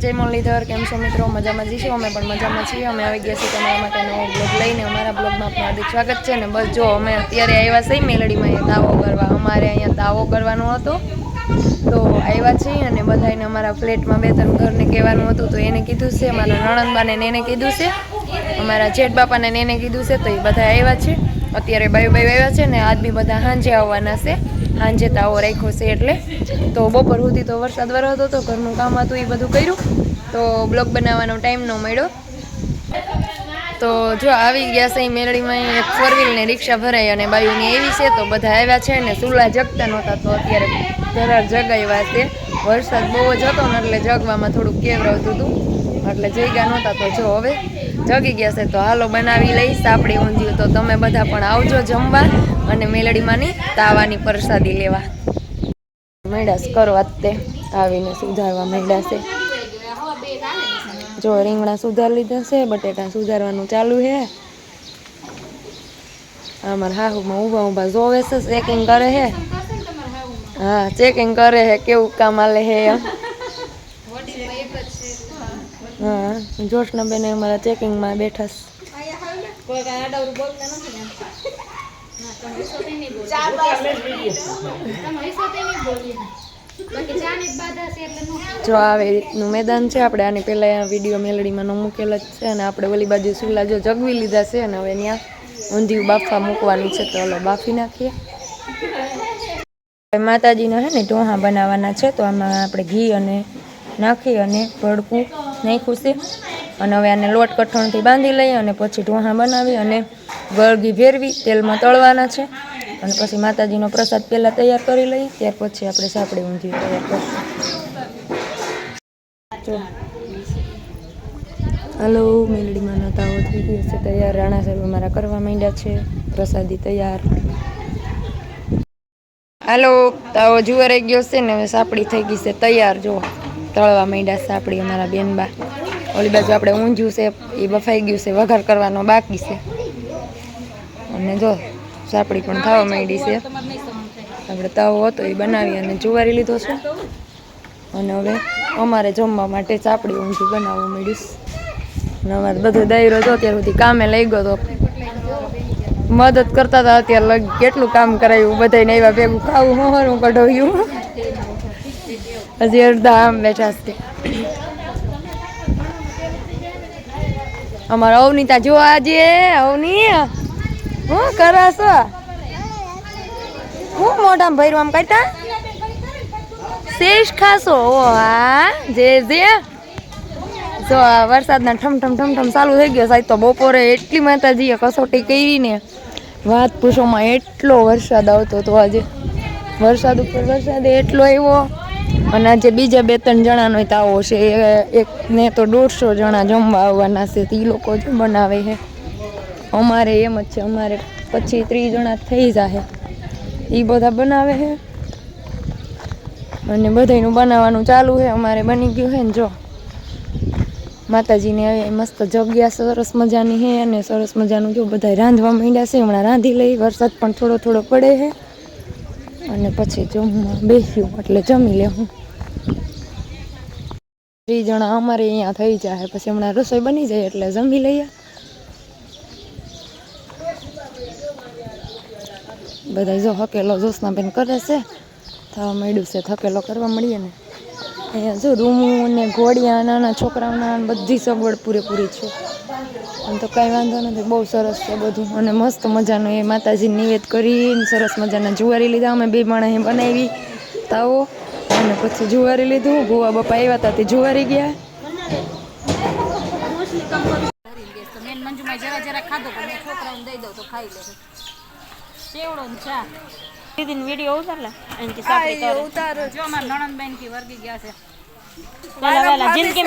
જય મુરલીધર, કેમ છો મિત્રો? મજામાં જઈશું અમે પણ મજામાં છીએ. અમે આવી ગયા છીએ તમારા માટે નવો બ્લોગ લઈને. અમારા બ્લોગમાં આપનું હાર્દિક સ્વાગત છે ને બસ જો અમે અત્યારે આવ્યા છીએ મેલડીમાં અહીંયા દાવો કરવા. અમારે અહીંયા દાવો કરવાનો હતો. તો આવ્યા છીએ અને બધાને અમારા ફ્લેટમાં બે ત્રણ ઘરને કહેવાનું હતું. તો એને કીધું છે અમારા નણંદબાને એને કીધું છે, અમારા જેઠ બાપાને એને કીધું છે, તો એ બધા આવ્યા છે. અત્યારે બાયુ બાયુ આવ્યા છે ને બી બધા સાંજે આવવાના છે. સાંજે તાવો રાખ્યો છે એટલે. તો બપોર સુધી તો વરસાદ વરસતો હતો ઘરનું કામ હતું, એ બધું કર્યું. તો બ્લોગ બનાવવાનો ટાઈમ ન મળ્યો. તો જો આવી ગયા છે, ઈ મેલડીમાં એક ફોર વ્હીલ ને રિક્ષા ભરાઈ અને બાયુની એવી છે, તો બધા આવ્યા છે ને સુલા જગતા નહોતા, તો અત્યારે ધરાર જગાવ્યા છે. વરસાદ બહુ જ હતો ને એટલે જગવામાં થોડુંક કેવરાવતું હતું. એટલે જગ્યા નહોતા, તો જો હવે જગી ગયા છે, તો હાલો બનાવી લઈશ આપણી ઊંધિયું. તો તમે બધા પણ આવજો જમવા. અને મેલડીમાંની તાવાની પ્રસાદી લેવા. મેળાસ કરવા તે આવીને સુધારવા મેળા જો રીંગણા સુધાર લીધા છે, બટેટા સુધારવાનું ચાલુ છે. અમારા હાહુમાં ઊભા ઊભા જોવે છે ચેકિંગ કરે છે. હા ચેકિંગ કરે છે કેવું કામ આલે છે એમ. હા જોશના બેને અમારા ચેકિંગમાં બેઠા છે. જો આવી રીતનું મેદાન છે, આપણે આની પહેલાં વીડિયો મેલડીમાં નો મૂકેલા જ છે અને આપણે ઓલી બાજુ સુલા જો જગવી લીધા છે અને હવે ત્યાં ઊંધિયું બાફવા મૂકવાનું છે, તો હલો બાફી નાખીએ. માતાજીના છે ને ઢોહા બનાવવાના છે, તો આમાં આપણે ઘી અને નાખી અને ભડકું નાખ્યું છે. અને હવે આને લોટ કઠણથી બાંધી લઈએ અને પછી ઢોહા બનાવી અને ગળગી ભેરવી, તેલમાં તળવાના છે. અને પછી માતાજીનો પ્રસાદ પહેલાં તૈયાર કરી લઈએ, ત્યાર પછી આપણે સાપડી ઊંધી તૈયાર કરીશું. હલો મેલડીમાં તાવો થઈ ગયો છે તૈયાર. રાણા સાહેબ અમારા કરવા માંડ્યા છે. પ્રસાદી તૈયાર. હાલો તાવો જુવારાઈ ગયો છે ને હવે સાપડી થઈ ગઈ છે તૈયાર જો તળવા માંડ્યા સાપડી અમારા બેનબા. ઓલી બાજુ આપણે ઊંધ્યું છે, એ બફાઈ ગયું છે, વઘાર કરવાનો બાકી છે. અને જો, સાપડી પણ થવા માંડી છે. આપણે તાવો હતો એ બનાવી અને જુવારી લીધો છે. અને હવે અમારે જમવા માટે ચાપડી ઊંધી બનાવવા માંડીશ અને અમારે બધો દાયરો હતો અત્યાર સુધી કામે લઈ ગયો તો મદદ કરતા હતા, અત્યારે કેટલું કામ કરાયું બધાને એવા ભેગું ખાવું હોવાનું કઢાવ્યું. હજી અડધા આમ બેઠા છે અમારા અવનીતા જો આજે અવની હું કરસ હું મોઢામાં ભર્યું આમ કાઢતા શેષ ખાસો હા જે જે જો વરસાદના ઠમ ઠમ ઠમ ઠમ ચાલુ થઈ ગયો સાહેબ તો બપોરે એટલી માતાજીએ કસોટી કરી ને વાત પૂછોમાં એટલો વરસાદ આવતો હતો આજે વરસાદ ઉપર વરસાદ એટલો આવ્યો અને આજે બીજા બે ત્રણ જણાનો તાવો છે એક ને તો દોઢસો જણા જમવા આવવાના છે, તે લોકો જ બનાવે છે. અમારે એમ જ છે, અમારે પછી ત્રીસ જણા થઈ જાય એ બધા બનાવે છે. અને બધાયનું બનાવવાનું ચાલુ છે, અમારે બની ગયું છે ને જો. માતાજીને હવે મસ્ત જગ્યા સરસ મજાની છે, અને સરસ મજાનું જો બધા રાંધવા માંડ્યા છે, હમણાં રાંધી લઈ, વરસાદ પણ થોડો થોડો પડે છે. અને પછી જમવા બેસ્યું, એટલે જમી લેવું ત્રીસ જણા અમારે અહીંયા થઈ જાય પછી હમણાં રસોઈ બની જાય એટલે જમી લઈએ. બધા જો હકેલો જોશના બેન કરે છે થવા માંડ્યું છે થકેલો કરવા મળીએ ને. અહીંયા જો રૂમું ને ઘોડિયા નાના છોકરાઓના બધી સગવડ પૂરેપૂરી છે. આમ તો કાંઈ વાંધો નથી, બહુ સરસ છે બધું. અને મસ્ત મજાનું એ માતાજી નિવેદ કરીને સરસ મજાના જુવારી લીધા, અમે બે માણસે બનાવી. તાવો. અને પછી જુવારી લીધું ભુવા બાપા આવ્યા હતા તે જુવારી ગયા.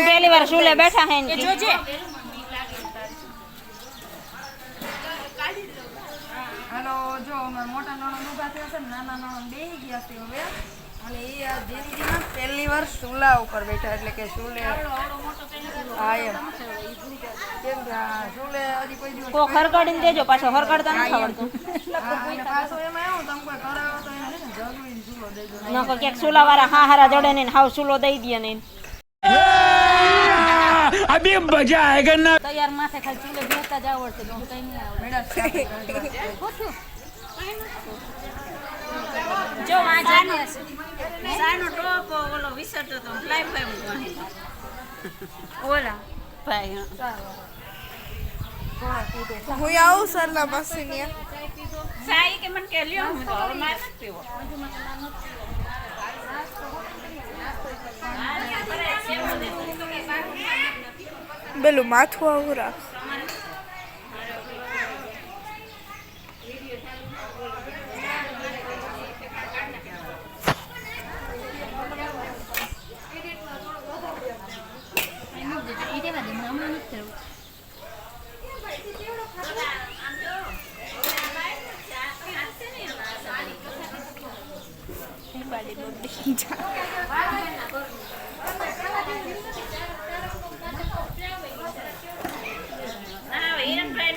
પહેલી વાર સુલે બેઠા હે હાલો જો મોટા નણંદ થયા છે નાના નણંદ બે ગયા છે હવે. અને એ આ જિંદગીમાં પહેલી વાર ચૂલા ઉપર બેઠા એટલે કે ચૂલે હા એમ કેમ કે આ ચૂલે હજી કોઈ દિવસ કોક હરગાડીને દેજો પાછો હરગાડતા નથી આવડતું હા, અને પાછો એમાં એવું તમે કોઈ કરાવો તો એને છે ને જગવીને ચૂલો દઈ દો નકર ક્યાંક સુલા વાળા હા હારા જડે ને હાવ સુલો દઈ દે ને अभी मजा आएगा ना તૈયાર માથે ખાલી ચૂલે બેસતા જ આવડશે બીજું કઈ નહીં આવડે પૂછ્યું? જો આ જાને સાનો ટોપ ઓલો વિસરતો તો ફ્લાય ફાય ઓલા. ભાઈ હું. આવું સરના પાસે ન્યા. સાઈ કે મને કે લ્યો હું તો હવે મારે નથી પીવો. પેલું માથું આવું રાખ ના હિરણભાઈ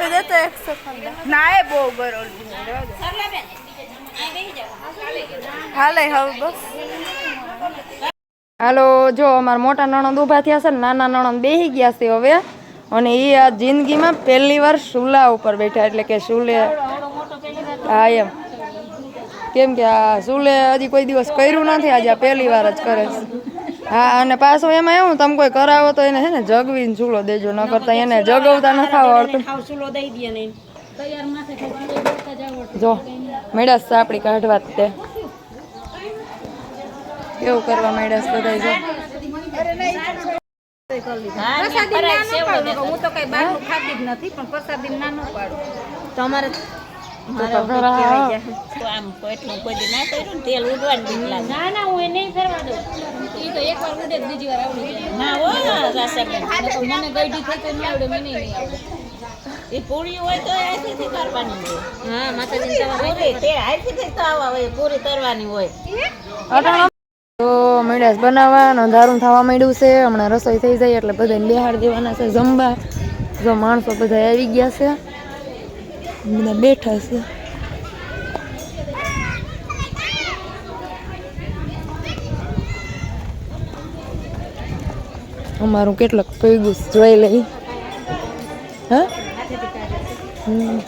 તો એકસો એક ના એ બહુ જાવ હાલે હવે બસ હાલો જો અમારા મોટા નણંદ ઊભા થયા છે ને નાના નણંદ બેસી ગયા છે હવે. અને એ આ જિંદગીમાં પહેલી વાર સુલા ઉપર બેઠા એટલે કે સુલે હા એમ. કેમ કે આ સુલે હજી કોઈ દિવસ કર્યું નથી આજે આ પહેલી વાર જ કરે છે. હા અને પાછું એમાં એવું તમે કોઈ કરાવો તો એને છે ને જગવીને ચૂલો દેજો ન કરતા એને જગવતા આવડતું. ખાવ ને. તૈયાર માથે ખાલી ચૂલે બેસતા જ મેળાસ સાપડી કાઢવા તે કેવું કરવા મેળાસ બધા જો. હા ફરાય સેવડો દેતો. હું તો કઈ બહારનું ખાતી જ નથી પણ પ્રસાદી ના ન પાડું. તમારે આમ એટલું દી ના કર્યું ને તેલ ઉડવાનું બીક લાગે ના ના હું નહીં ફેરવા દઉં. એ તો એકવાર ઉડે બીજી વાર આવડી ના હો રાસાબેન મને ગઈડી થઈ તો આવડે મને નહીં આવડે. એ પૂરી હોય તો અહીંથી કરવાની હોય. હા માતાજી પૂરી તે અહીંથી તો આવા હોય પૂરી કરવાની હોય. તો મેળાસ બનાવવા અંધારું થવા માંડ્યું છે. હમણાં રસોઈ થઈ જાય એટલે બધાને બિહાર દેવાના છે જમવા. જો માણસો બધા આવી ગયા છે. બધા બેઠા છે. અમારું કેટલાક પૈગું જોઈ લઈ. હા? હમ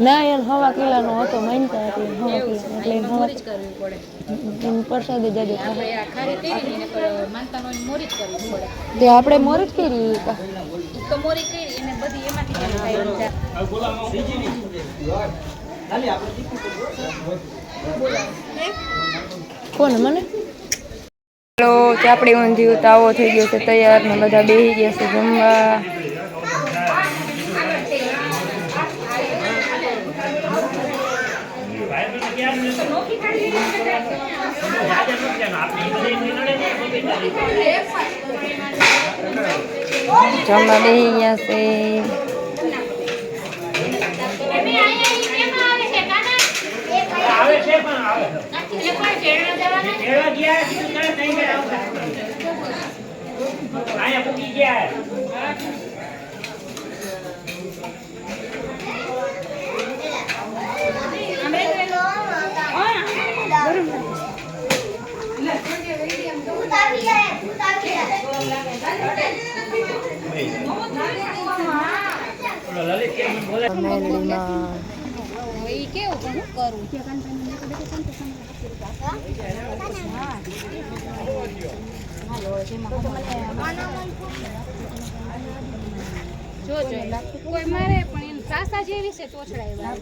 ના યાર હવા કિલ્લાનો હતો માનતા હતી હવા કિલ્લા એટલે એને હવા એનું પ્રસાદી જાજુ ખાય તે આપણે મોર જ કરી કા કોણ મને? હેલો ચાપડી ઊંધી તાવો થઈ ગયો છે તૈયાર ને બધા બેસી ગયા છે જમવા. જમવા બેસી ગયા છે મેલડીમાં કોઈ મારે પણ એમ સાસા જેવી છે તોછડાય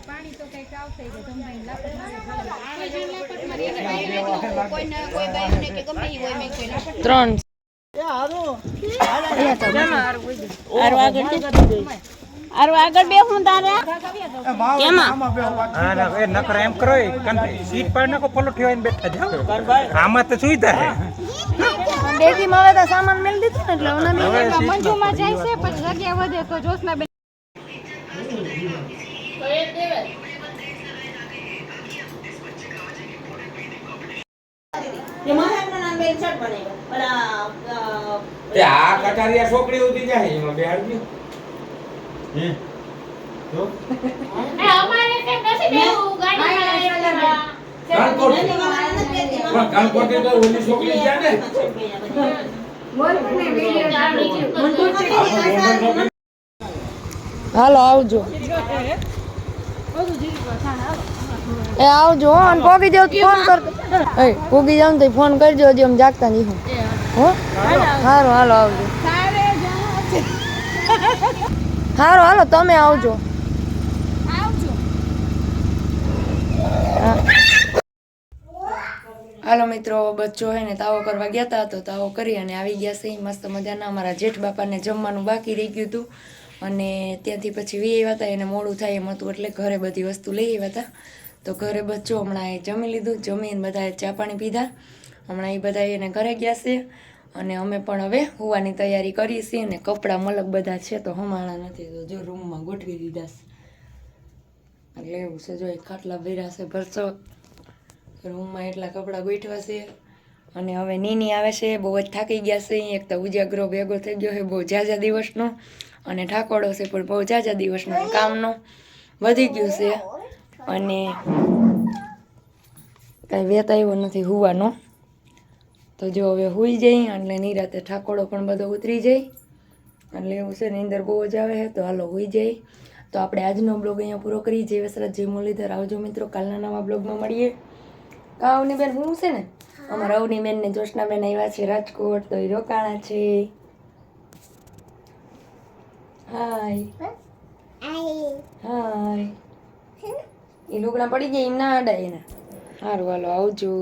પાણી તો કંઈક મારે કોઈ બાઈને કે ગમે ઈ હોય મેં કોઈ ત્રણ આરો આગળ બે હું તારે? કેમાં? હા ના એ નકર એમ કરો એ સીટ પર નાખો પલોઠી હોય ને બેઠા જાઓ. આમાં તો હવે તો સામાન મેળ દીધું ને એટલે હવે મંજુમાં જાય છે પછી જગ્યા વધે તો જોશના બેન એ મહારાજના તે આ કટારિયા છોકરી ઉધી જાય એમાં બેહાડજો. હે? તો કાનકોટ પણ કાનકોટ તો ઓલી છોકરી જાય ને હાલો આવજો. એ આવજો હો અને પોગી જાવ તો ફોન કર એ પોગી જાવ ને તો ફોન કરજો હજી અમે જાગતા નહીં. હો? સારું હાલો આવજો. સારું હાલો તમે આવજો. હાલો મિત્રો બચ્ચો હે ને તાવો કરવા ગયા હતા તો તાવો કરી અને આવી ગયા છે. મસ્ત મજાના અમારા જેઠ બાપાને જમવાનું બાકી રહી ગયું હતું. અને ત્યાંથી પછી વી આવ્યા હતા એને મોડું થાય એમ હતું એટલે ઘરે બધી વસ્તુ લઈ આવ્યા હતા તો ઘરે બચ્ચો હમણાં એ જમી લીધું. જમીને બધાએ ચા પાણી પીધા. હમણાં એ બધા એને ઘરે ગયા છે. અને અમે પણ હવે હોવાની તૈયારી કરી છીએ અને કપડાં મલક બધા છે તો હમાણા નથી તો જો રૂમમાં ગોઠવી દીધા છે. એટલે એવું છે જો એક ખાટલા ભર્યા છે ભરસો રૂમમાં એટલા કપડાં ગોઠવા છે. અને હવે નીની આવે છે, બહુ જ થાકી ગયા છે. એક તો ઉજાગરો ભેગો થઈ ગયો છે, બહુ ઝાઝા દિવસનો. અને ઠાકોડો છે, પણ બહુ ઝાઝા દિવસનો કામનો. વધી ગયું છે. અને કાંઈ વેતા એવો નથી હુવાનો. તો જો હવે હુઈ જઈ એટલે નિરાતે ઠાકોડો પણ બધો ઉતરી જાય એટલે એવું છે ને અંદર બહુ જ આવે છે તો હાલો હુઈ જઈ. તો આપણે આજનો બ્લોગ અહીંયા પૂરો કરી જે વસરાજ જે મુરલીધર આવજો મિત્રો કાલના નવા બ્લોગમાં મળીએ. કાવની બેન હું છે ને? અમારા અવની બેન ને જોશના બેન આવ્યા છે રાજકોટ તો એ રોકાણા છે. હાય. હાય. એ લુગડા પડી ગયા એમ ના અડાય એના. સારું હાલો આવજો.